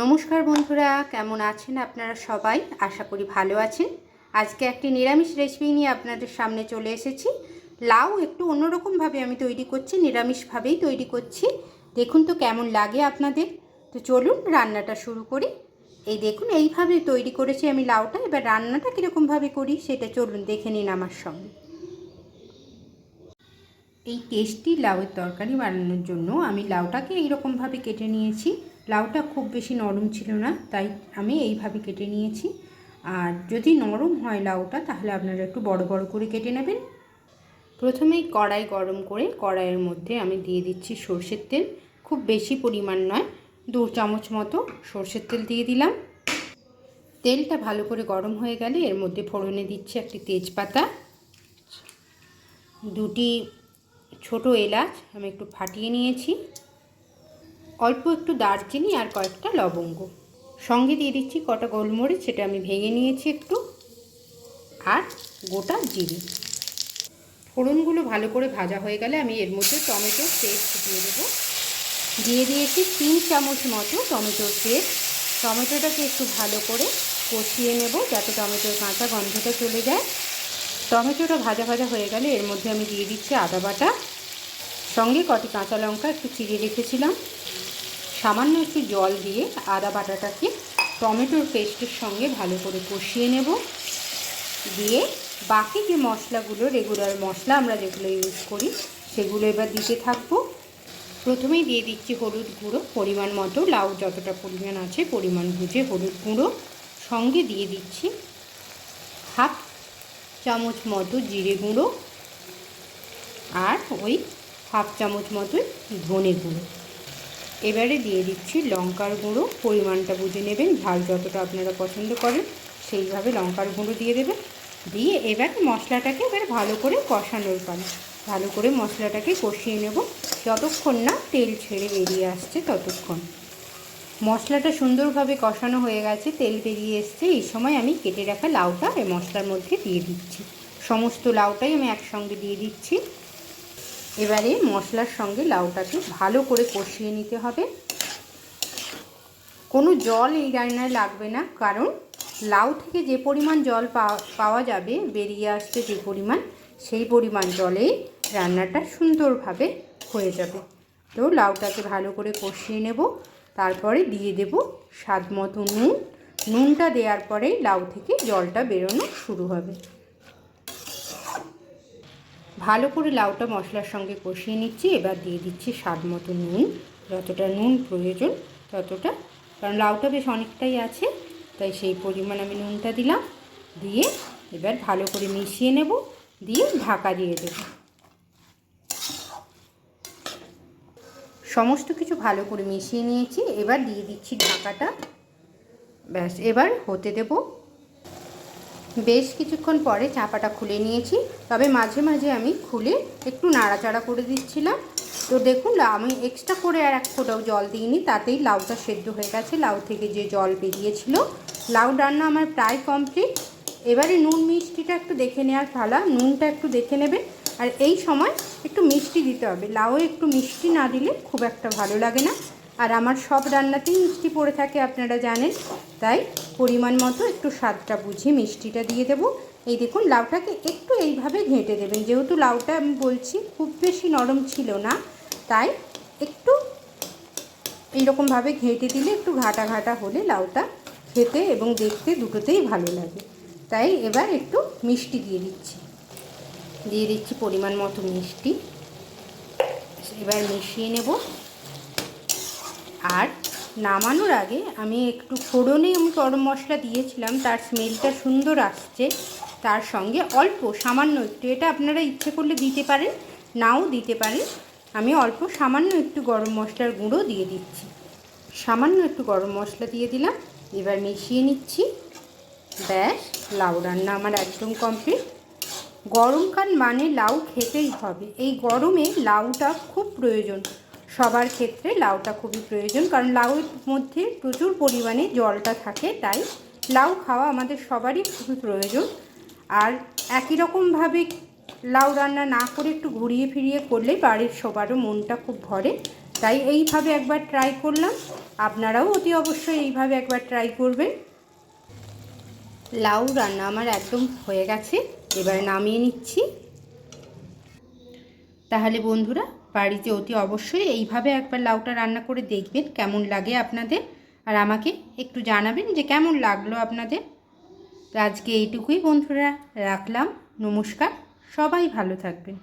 নমস্কার বন্ধুরা, কেমন আছেন আপনারা সবাই? আশা করি ভালো আছেন। আজকে একটি নিরামিষ রেসিপি নিয়ে আপনাদের সামনে চলে এসেছি। লাউ একটু অন্যরকমভাবে আমি তৈরি করছি, নিরামিষভাবেই তৈরি করছি। দেখুন তো কেমন লাগে আপনাদের। তো চলুন রান্নাটা শুরু করি। এই দেখুন, এইভাবে তৈরি করেছি আমি লাউটা। এবার রান্নাটা কীরকমভাবে করি সেটা চলুন দেখে নিন আমার সঙ্গে। এই টেস্টি লাউয়ের তরকারি বানানোর জন্য আমি লাউটাকে এইরকমভাবে কেটে নিয়েছি। লাউটা খুব বেশি নরম ছিল না, তাই আমি এইভাবে কেটে নিয়েছি। আর যদি নরম হয় লাউটা, তাহলে আপনারা একটু বড় বড় করে কেটে নেবেন। প্রথমেই কড়াই গরম করে, কড়াইয়ের মধ্যে আমি দিয়ে দিচ্ছি সর্ষের তেল। খুব বেশি পরিমাণ নয়, দু চামচ মতো সর্ষের তেল দিয়ে দিলাম। তেলটা ভালো করে গরম হয়ে গেলে এর মধ্যে ফোড়নে দিচ্ছি একটি তেজপাতা, দুটি ছোট এলাচ আমি একটু ফাটিয়ে নিয়েছি। অল্প একটু দারচিনি আর কয়েকটা লবঙ্গ। সঙ্গে দিয়ে দিচ্ছি কটা গোলমরিচ, সেটা আমি ভেঙে নিয়েছি একটু। আর গোটা জিরে। ফোড়নগুলো ভালো করে ভাজা হয়ে গেলে আমি এর মধ্যে টমেটোর পেস্ট দিয়ে দেবো। দিয়ে দিয়েছি তিন চামচ মতো টমেটোর পেস্ট। টমেটোটাকে একটু ভালো করে কষিয়ে নেব যাতে টমেটোর কাঁচা গন্ধটা চলে যায়। টমেটোটা ভাজা ভাজা হয়ে গেলে এর মধ্যে আমি দিয়ে দিচ্ছি আদা বাটা। সঙ্গে কটি কাঁচা লঙ্কা একটু চিড়ে রেখেছিলাম। সামান্য একটু জল দিয়ে আদা বাটাটাকে টমেটোর পেস্টের সঙ্গে ভালো করে কষিয়ে নেব। দিয়ে বাকি যে মশলাগুলো রেগুলার মশলা আমরা যেগুলো ইউজ করি, সেগুলো এবার দিতে থাকব। প্রথমেই দিয়ে দিচ্ছি হলুদ গুঁড়ো, পরিমাণ মতো, লাউ যতটা পরিমাণ আছে পরিমাণ বুঝে হলুদ গুঁড়ো। সঙ্গে দিয়ে দিচ্ছি হাফ চামচ মতো জিরে গুঁড়ো আর ওই হাফ চামচ মতো ধনে গুঁড়ো। এবারে দিয়ে দিচ্ছি লঙ্কার গুঁড়ো, পরিমাণটা বুঝে নেবেন, ঝাল যতটা আপনারা পছন্দ করেন, সেইভাবে লঙ্কার গুঁড়ো দিয়ে দেবেন। দিয়ে এবার মশলাটাকে এবার ভালো করে কষানোর পালা। ভালো করে মশলাটাকে কষিয়ে নেব। যতক্ষণ না তেল ছেড়ে বেরিয়ে আসছে, ততক্ষণ। মশলাটা সুন্দরভাবে কষানো হয়ে গেছে, তেল বেরিয়ে এসছে। এই সময় আমি কেটে রাখা লাউটা এই মশলার মধ্যে দিয়ে দিচ্ছি। সমস্ত লাউটাই আমি একসঙ্গে দিয়ে দিচ্ছি। এবারে মশলার সঙ্গে লাউটাকে ভালো করে কষিয়ে নিতে হবে। কোনো জল এই রান্নায় লাগবে না, কারণ লাউ থেকে যে পরিমাণ জল পাওয়া যাবে, বেরিয়ে আসতে যে পরিমাণ, সেই পরিমাণ জলেই রান্নাটা সুন্দরভাবে হয়ে যাবে। তো লাউটাকে ভালো করে কষিয়ে নেব, তারপরে দিয়ে দেব স্বাদ মতো নুন। নুনটা দেওয়ার পরেই লাউ থেকে জলটা বেরোনো শুরু হবে। ভালো করে লাউটা মশলার সঙ্গে কষিয়ে নিচ্ছি, এবার দিয়ে দিচ্ছি স্বাদ মতো নুন। যতটা নুন প্রয়োজন ততটা। কারণ লাউটা বেশ অনেকটাই আছে, তাই সেই পরিমাণ আমি নুনটা দিলাম। দিয়ে এবার ভালো করে মিশিয়ে নেব, দিয়ে ঢাকা দিয়ে দেব। সমস্ত কিছু ভালো করে মিশিয়ে নিয়েছি, এবার দিয়ে দিচ্ছি ঢাকাটা। ব্যাস, এবার হতে দেব বেশ কিছুক্ষণ পরে চাপাটা খুলে নিয়েছি, তবে মাঝে মাঝে আমি খুলে একটু নাড়াচাড়া করে দিচ্ছিলাম। তো দেখুন আমি এক্সট্রা করে আর এক ফোটাও জল দিইনি, তাতেই লাউটা সেদ্ধ হয়ে গেছে। লাউ থেকে যে জল বেরিয়েছিল, লাউ রান্না আমার প্রায় কমপ্লিট এবারে নুন মিষ্টিটা একটু দেখে নেওয়ার ফালা নুনটা একটু দেখে নেবে আর এই সময় একটু মিষ্টি দিতে হবে। লাউ একটু মিষ্টি না দিলে খুব একটা ভালো লাগে না। আর আমার সব রান্নাতেই মিষ্টি পড়ে থাকে, আপনারা জানেন। তাই পরিমাণ মতো একটু স্বাদটা বুঝে মিষ্টিটা দিয়ে দেবো। এই দেখুন, লাউটাকে একটু এইভাবে ঘেঁটে দেবেন। যেহেতু লাউটা আমি বলছি খুব বেশি নরম ছিল না, তাই একটু এইরকমভাবে ঘেঁটে দিলে একটু ঘাটা ঘাটা হলে লাউটা খেতে এবং দেখতে দুটোতেই ভালো লাগে। তাই এবার একটু মিষ্টি দিয়ে দিচ্ছি। দিয়ে দিচ্ছি পরিমাণ মতো মিষ্টি। এবার মিশিয়ে নেব। আর নামানোর আগে আমি একটু ফোড়নে আমি গরম মশলা দিয়েছিলাম, তার স্মেলটা সুন্দর আসছে। তার সঙ্গে অল্প, সামান্য একটু, এটা আপনারা ইচ্ছে করলে দিতে পারেন, নাও দিতে পারেন। আমি অল্প, সামান্য একটু গরম মশলার গুঁড়ো দিয়ে দিচ্ছি। সামান্য একটু গরম মশলা দিয়ে দিলাম, এবার মিশিয়ে নিচ্ছি। ব্যাস, লাউ রান্না আমার একদম কমপ্লিট গরমকাল মানে লাউ খেতেই হবে। এই গরমে লাউটা খুব প্রয়োজন। সবার ক্ষেত্রে লাউটা খুবই প্রয়োজন, কারণ লাউয়ের মধ্যে প্রচুর পরিমাণে জলটা থাকে, তাই লাউ খাওয়া আমাদের সবারই খুবই প্রয়োজন। আর একই রকমভাবে লাউ রান্না না করে একটু ঘুরিয়ে ফিরিয়ে করলে বাড়ির সবারও মনটা খুব ভরে, তাই এইভাবে একবার ট্রাই করলাম। আপনারাও অতি অবশ্যই এইভাবে একবার ট্রাই করবেন। লাউ রান্না আমার একদম হয়ে গেছে, এবার নামিয়ে নিচ্ছি। তাহলে বন্ধুরা বাড়িতে অতি অবশ্যই এইভাবে একবার লাউটা রান্না করে দেখবেন কেমন লাগে আপনাদের। আর আমাকে একটু জানাবেন যে কেমন লাগল আপনাদের। তো আজকে এইটুকুই বন্ধুরা, রাখলাম, নমস্কার, সবাই ভালো থাকবেন।